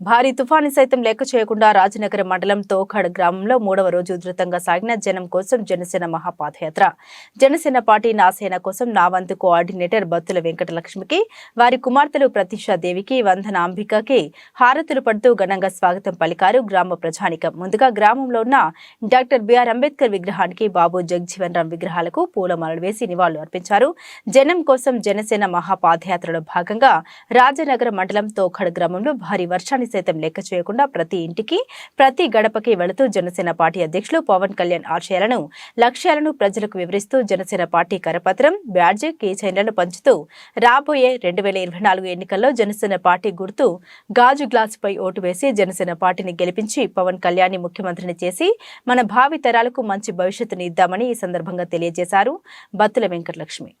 భారీ తుఫాను సైతం లెక్క చేయకుండా రాజనగర మండలం తోఖడ్ గ్రామంలో మూడవ రోజు ఉధృతంగా సాగిన జనం కోసం జనసేన మహాపాదయాత్ర. జనసేన పార్టీ నాసేన కోసం నా వంతు కోఆర్డినేటర్ బత్తుల వెంకటలక్ష్మికి వారి కుమార్తెలు ప్రతీషాదేవికి వందన అంబికకి హారతులు పడుతూ ఘనంగా స్వాగతం పలికారు గ్రామ ప్రజానికం. ముందుగా గ్రామంలో ఉన్న డాక్టర్ బిఆర్ అంబేద్కర్ విగ్రహానికి బాబు జగ్జీవన్ రామ్ విగ్రహాలకు పూలమాలలు వేసి నివాళులు అర్పించారు. జనం కోసం జనసేన మహాపాదయాత్రలో భాగంగా రాజనగర మండలం తోఖడ్ గ్రామంలో భారీ వర్షాన్ని సైతం లెక్క చేయకుండా ప్రతి ఇంటికి ప్రతి గడపకి వెళుతూ జనసేన పార్టీ అధ్యక్షులు పవన్ కళ్యాణ్ ఆశయాలను లక్ష్యాలను ప్రజలకు వివరిస్తూ జనసేన పార్టీ కరపత్రం బ్యాడ్జ్ కీ చైన్లను పంచుతూ రాబోయే రెండు వేల ఇరవై నాలుగు ఎన్నికల్లో జనసేన పార్టీ గుర్తు గాజు గ్లాసుపై ఓటు వేసి జనసేన పార్టీని గెలిపించి పవన్ కళ్యాణ్ ముఖ్యమంత్రిని చేసి మన భావి తరాలకు మంచి భవిష్యత్తుని ఇద్దామని ఈ సందర్భంగా తెలియజేశారు బత్తుల వెంకటలక్ష్మి.